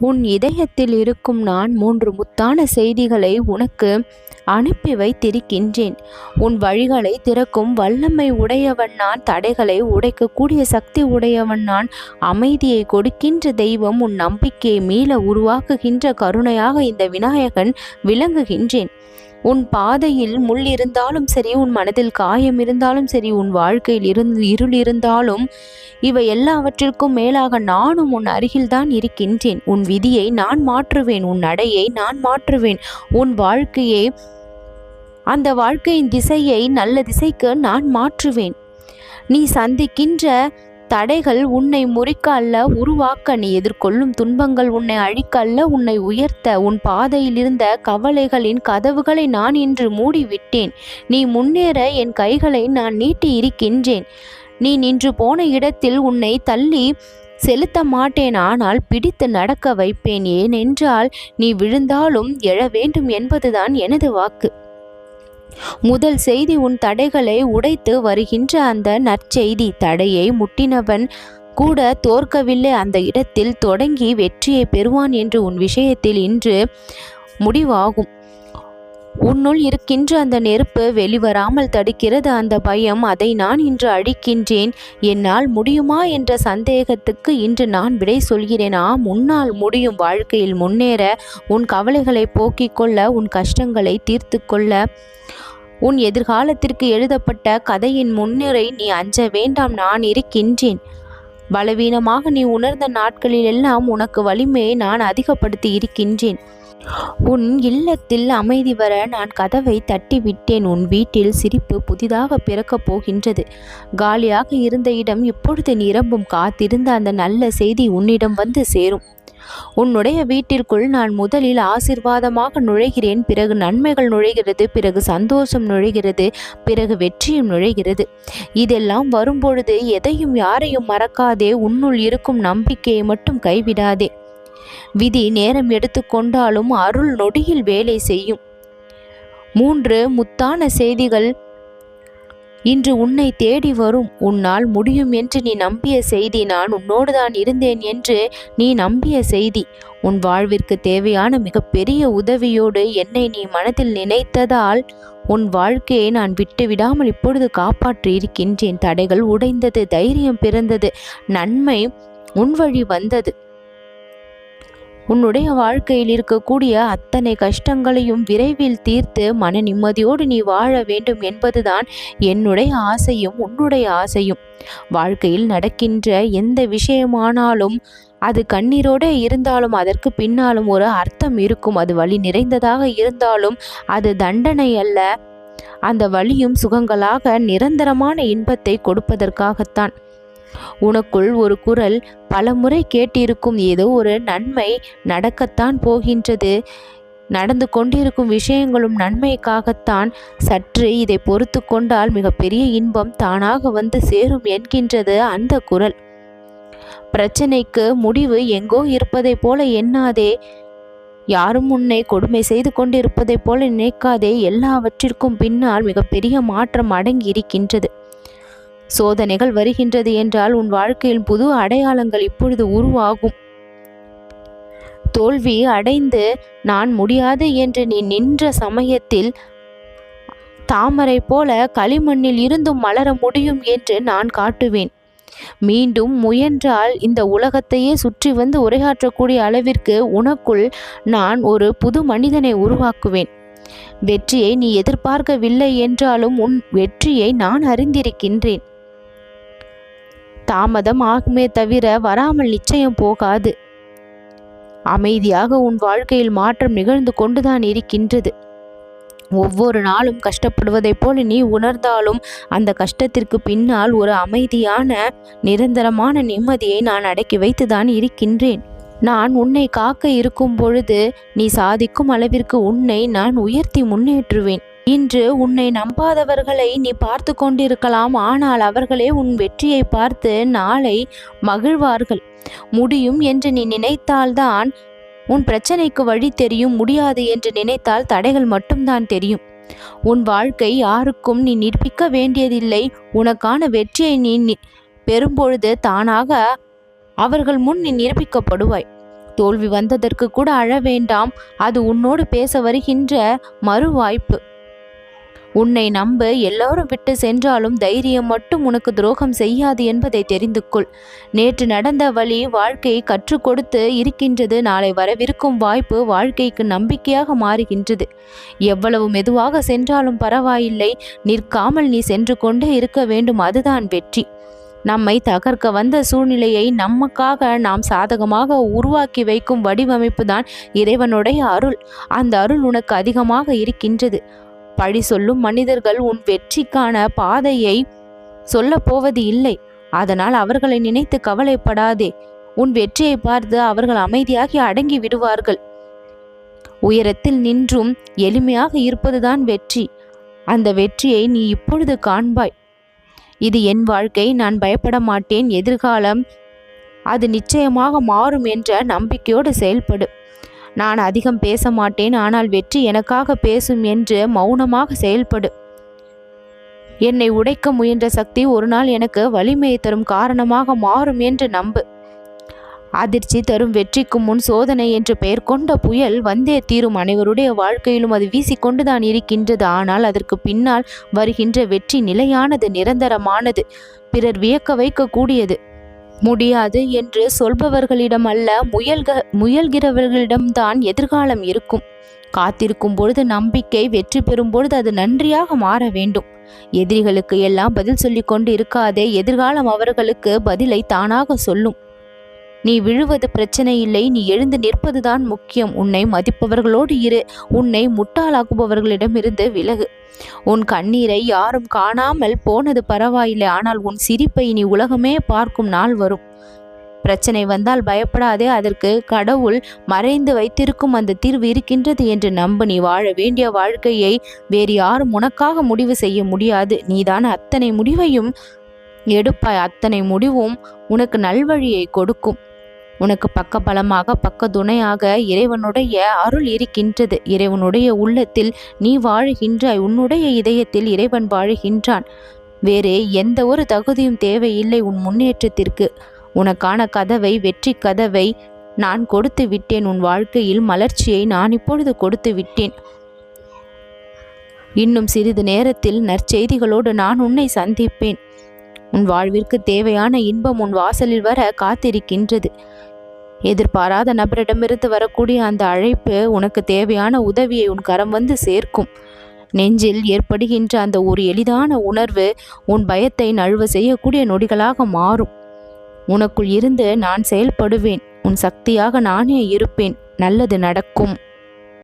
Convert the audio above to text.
உன் இதயத்தில் இருக்கும் நான் மூன்று முத்தான செய்திகளை உனக்கு அனுப்பி வைத்திருக்கின்றேன். உன் வழிகளை திறக்கும் வல்லமை உடையவன் நான் தடைகளை உடைக்கக்கூடிய சக்தி உடையவன் நான் அமைதியை கொடுக்கின்ற தெய்வம் உன் நம்பிக்கையை மீள உருவாக்குகின்ற கருணையாக இந்த விநாயகன் விளங்குகின்றேன். உன் பாதையில் முள் இருந்தாலும் சரி உன் மனதில் காயம் இருந்தாலும் சரி உன் வாழ்க்கையில் இருந்து இருள் இருந்தாலும் இவை எல்லாவற்றிற்கும் மேலாக நானும் உன் அருகில்தான் இருக்கின்றேன். உன் விதியை நான் மாற்றுவேன் உன் நடையை நான் மாற்றுவேன். உன் வாழ்க்கையை அந்த வாழ்க்கையின் திசையை நல்ல திசைக்கு நான் மாற்றுவேன். நீ சந்திக்கின்ற தடைகள் உன்னை முறிக்க அல்ல உருவாக்க நீ எதிர்கொள்ளும் துன்பங்கள் உன்னை அழிக்க அல்ல உன்னை உயர்த்த உன் பாதையில் இருந்த கவலைகளின் கதவுகளை நான் இன்று மூடிவிட்டேன். நீ முன்னேற என் கைகளை நான் நீட்டி இருக்கின்றேன் நீ நின்று போன இடத்தில் உன்னை தள்ளி செலுத்த மாட்டேன் ஆனால் பிடித்து நடக்க வைப்பேன். ஏனென்றால் நீ விழுந்தாலும் எழ வேண்டும் என்பதுதான் எனது வாக்கு. முதல் செய்தி உன் தடைகளை உடைத்து வருகின்ற அந்த நற்செய்தி தடையை முட்டினவன் கூட தோற்கவில்லை. அந்த இடத்தில் தொடங்கி வெற்றியை பெறுவான் என்று உன் விஷயத்தில் இன்று முடிவாகும். உன்னுள் இருக்கின்ற அந்த நெருப்பு வெளிவராமல் தடுக்கிறது அந்த பயம். அதை நான் இன்று அழிக்கின்றேன். என்னால் முடியுமா என்ற சந்தேகத்துக்கு இன்று நான் விடை சொல்கிறேன். ஆம் உன்னால் முடியும் வாழ்க்கையில் முன்னேற. உன் கவலைகளை போக்கிக் கொள்ள உன் கஷ்டங்களை தீர்த்து கொள்ள. உன் எதிர்காலத்திற்கு எழுதப்பட்ட கதையின் முன்னுரை நீ அஞ்ச வேண்டாம் நான் இருக்கின்றேன். பலவீனமாக நீ உணர்ந்த நாட்களிலெல்லாம் உனக்கு வலிமையை நான் அதிகப்படுத்தி இருக்கின்றேன். உன் இல்லத்தில் அமைதி வர நான் கதவை தட்டி விட்டேன் உன் வீட்டில் சிரிப்பு புதிதாக பிறக்கப் போகின்றது. காலியாக இருந்த இடம் இப்பொழுது நிரம்பும். காத்திருந்த அந்த நல்ல செய்தி உன்னிடம் வந்து சேரும். உன்னுடைய வீட்டிற்குள் நான் முதலில் ஆசிர்வாதமாக நுழைகிறேன். பிறகு நன்மைகள் நுழைகிறது பிறகு சந்தோஷம் நுழைகிறது பிறகு வெற்றியும் நுழைகிறது. இதெல்லாம் வரும்பொழுது எதையும் யாரையும் மறக்காதே. உன்னுள் இருக்கும் நம்பிக்கையை மட்டும் கைவிடாதே. விதி நேரம் எடுத்துக்கொண்டாலும் அருள் நொடியில் வேலை செய்யும். மூன்று முத்தான செய்திகள். இன்று உன்னை தேடி வரும். உன்னால் முடியும் என்று நீ நம்பிய செய்தி நான் உன்னோடுதான் இருந்தேன் என்று நீ நம்பிய செய்தி. உன் வாழ்விற்கு தேவையான மிகப்பெரிய உதவியோடு என்னை நீ மனதில் நினைத்ததால் உன் வாழ்க்கையை நான் விட்டு விடாமல் இப்பொழுது காப்பாற்றி இருக்கின்றேன் தடைகள் உடைந்தது தைரியம் பிறந்தது நன்மை உன் வழி வந்தது. உன்னுடைய வாழ்க்கையில் இருக்கக்கூடிய அத்தனை கஷ்டங்களையும் விரைவில் தீர்த்து மன நிம்மதியோடு நீ வாழ வேண்டும் என்பதுதான் என்னுடைய ஆசையும் உன்னுடைய ஆசையும். வாழ்க்கையில் நடக்கின்ற எந்த விஷயமானாலும் அது கண்ணீரோடு இருந்தாலும் அதற்கு பின்னாலும் ஒரு அர்த்தம் இருக்கும். அது வழி நிறைந்ததாக இருந்தாலும் அது தண்டனை அல்ல. அந்த வழியும் சுகங்களாக நிரந்தரமான இன்பத்தை கொடுப்பதற்காகத்தான். உனக்குள் ஒரு குரல் பலமுறை கேட்டிருக்கும் ஏதோ ஒரு நன்மை நடக்கத்தான் போகின்றது. நடந்து கொண்டிருக்கும் விஷயங்களும் நன்மைக்காகத்தான். சற்று இதை பொறுத்து கொண்டால் மிகப்பெரிய இன்பம் தானாக வந்து சேரும் என்கின்றது அந்த குரல். பிரச்சனைக்கு முடிவு எங்கோ இருப்பதைப் போல எண்ணாதே. யாரும் உன்னை கொடுமை செய்து கொண்டிருப்பதைப் போல நினைக்காதே. எல்லாவற்றிற்கும் பின்னால் மிகப்பெரிய மாற்றம் அடங்கி இருக்கின்றது சோதனைகள் வருகின்றது என்றால் உன் வாழ்க்கையில் புது அடையாளங்கள் இப்பொழுது உருவாகும். தோல்வி அடைந்து நான் முடியாது என்று நீ நின்ற சமயத்தில் தாமரை போல களிமண்ணில் இருந்தும் மலர முடியும் என்று நான் காட்டுவேன். மீண்டும் முயன்றால் இந்த உலகத்தையே சுற்றி வந்து உரையாற்றக்கூடிய அளவிற்கு உனக்குள் நான் ஒரு புது மனிதனை உருவாக்குவேன். வெற்றியை நீ எதிர்பார்க்கவில்லை என்றாலும் உன் வெற்றியை நான் அறிந்திருக்கின்றேன். தாமதம் ஆகுமே தவிர வராமல் நிச்சயம் போகாது. அமைதியாக உன் வாழ்க்கையில் மாற்றம் நிகழ்ந்து கொண்டுதான் இருக்கின்றது. ஒவ்வொரு நாளும் கஷ்டப்படுவதைப் போல நீ உணர்ந்தாலும் அந்த கஷ்டத்திற்கு பின்னால் ஒரு அமைதியான நிரந்தரமான நிம்மதியை நான் அடக்கி வைத்துதான் இருக்கின்றேன். நான் உன்னை காக்க இருக்கும் பொழுது நீ சாதிக்கும் அளவிற்கு உன்னை நான் உயர்த்தி முன்னேற்றுவேன். இன்று உன்னை நம்பாதவர்களை நீ பார்த்து கொண்டிருக்கலாம் ஆனால் அவர்களே உன் வெற்றியை பார்த்து நாளை மகிழ்வார்கள். முடியும் என்று நீ நினைத்தால்தான் உன் பிரச்சனைக்கு வழி தெரியும் முடியாது என்று நினைத்தால் தடைகள் மட்டும்தான் தெரியும். உன் வாழ்க்கை யாருக்கும் நீ நிரூபிக்க வேண்டியதில்லை உனக்கான வெற்றியை நீ பெறும்பொழுது தானாக அவர்கள் முன் நீ நிரூபிக்கப்படுவாய் தோல்வி வந்ததற்கு கூட அழ வேண்டாம் அது உன்னோடு பேச வருகின்ற மறு வாய்ப்பு உன்னை நம்ப எல்லாரும் விட்டு சென்றாலும் தைரியம் மட்டும் உனக்கு துரோகம் செய்யாது என்பதை தெரிந்து கொள். நேற்று நடந்த வழி வாழ்க்கை கற்றுக் கொடுத்து இருக்கின்றது நாளை வரவிருக்கும் வாய்ப்பு வாழ்க்கைக்கு நம்பிக்கையாக மாறுகின்றது. எவ்வளவு மெதுவாக சென்றாலும் பரவாயில்லை நிற்காமல் நீ சென்று கொண்டே இருக்க வேண்டும் அதுதான் வெற்றி. நம்மை தகர்க்க வந்த சூழ்நிலையை நமக்காக நாம் சாதகமாக உருவாக்கி வைக்கும் வடிவமைப்பு தான் இறைவனுடைய அருள். அந்த அருள் உனக்கு அதிகமாக இருக்கின்றது. பழி சொல்லும் மனிதர்கள் உன் வெற்றிக்கான பாதையை சொல்ல போவது இல்லை. அதனால் அவர்களை நினைத்து கவலைப்படாதே. உன் வெற்றியை பார்த்து அவர்கள் அமைதியாகி அடங்கி விடுவார்கள். உயரத்தில் நின்றும் எளிமையாக இருப்பதுதான் வெற்றி. அந்த வெற்றியை நீ இப்பொழுது காண்பாய். இது என் வாழ்க்கை நான் பயப்பட மாட்டேன். எதிர்காலம் அது நிச்சயமாக மாறும் என்ற நம்பிக்கையோடு செயல்படு. நான் அதிகம் பேச மாட்டேன் ஆனால் வெற்றி எனக்காக பேசும் என்று மௌனமாக செயல்படு. என்னை உடைக்க முயன்ற சக்தி ஒரு நாள் எனக்கு வலிமையை தரும் காரணமாக மாறும் என்று நம்பு. அதிர்ச்சி தரும் வெற்றிக்கு முன் சோதனை என்று பெயர் கொண்ட புயல் வந்தே தீரும். அனைவருடைய வாழ்க்கையிலும் அது வீசிக்கொண்டுதான் இருக்கின்றது. ஆனால் அதற்கு பின்னால் வருகின்ற வெற்றி நிலையானது நிரந்தரமானது. பிறர் வியக்க வைக்கக்கூடியது. முடியாது என்று சொல்பவர்களிடம் அல்ல முயல்க முயல்கிறவர்களிடம்தான் எதிர்காலம் இருக்கும். காத்திருக்கும் பொழுது நம்பிக்கை வெற்றி பெறும் பொழுது அது நன்றியாக மாற வேண்டும். எதிரிகளுக்கு எல்லாம் பதில் சொல்லிக்கொண்டு இருக்காதே எதிர்காலம் அவர்களுக்கு பதிலை தானாக சொல்லும். நீ விழுவது பிரச்சனை இல்லை நீ எழுந்து நிற்பதுதான் முக்கியம். உன்னை மதிப்பவர்களோடு இரு. உன்னை முட்டாளாக்குபவர்களிடமிருந்து விலகு. உன் கண்ணீரை யாரும் காணாமல் போனது பரவாயில்லை. ஆனால் உன் சிரிப்பை நீ உலகமே பார்க்கும் நாள் வரும். பிரச்சனை வந்தால் பயப்படாதே. அதற்கு கடவுள் மறைந்து வைத்திருக்கும் அந்த தீர்வு இருக்கின்றது என்று நம்ப. நீ வாழ வேண்டிய வாழ்க்கையை வேறு யாரும் உனக்காக முடிவு செய்ய முடியாது. நீதான் அத்தனை முடிவையும் எடுப்பாய். அத்தனை முடிவும் உனக்கு நல்வழியை கொடுக்கும். உனக்கு பக்கபலமாக பக்க துணையாக இறைவனுடைய அருள் இருக்கின்றது. இறைவனுடைய உள்ளத்தில் நீ வாழுகின்றாய். உன்னுடைய இதயத்தில் இறைவன் வாழுகின்றான். வேறு எந்த ஒரு தகுதியும் தேவையில்லை உன் முன்னேற்றத்திற்கு. உனக்கான கதவை வெற்றி கதவை நான் கொடுத்து விட்டேன். உன் வாழ்க்கையில் மலர்ச்சியை நான் இப்பொழுது கொடுத்து விட்டேன். இன்னும் சிறிது நேரத்தில் நற்செய்திகளோடு நான் உன்னை சந்திப்பேன். உன் வாழ்விற்கு தேவையான இன்பம் உன் வாசலில் வர காத்திருக்கின்றது. எதிர்பாராத நபரிடமிருந்து வரக்கூடிய அந்த அழைப்பு உனக்கு தேவையான உதவியை உன் கரம் வந்து சேர்க்கும். நெஞ்சில் ஏற்படுகின்ற அந்த ஒரு எளிதான உணர்வு உன் பயத்தை நழுவ செய்யக்கூடிய நொடிகளாக மாறும். உனக்குள் இருந்து நான் செயல்படுவேன். உன் சக்தியாக நானே இருப்பேன். நல்லது நடக்கும்.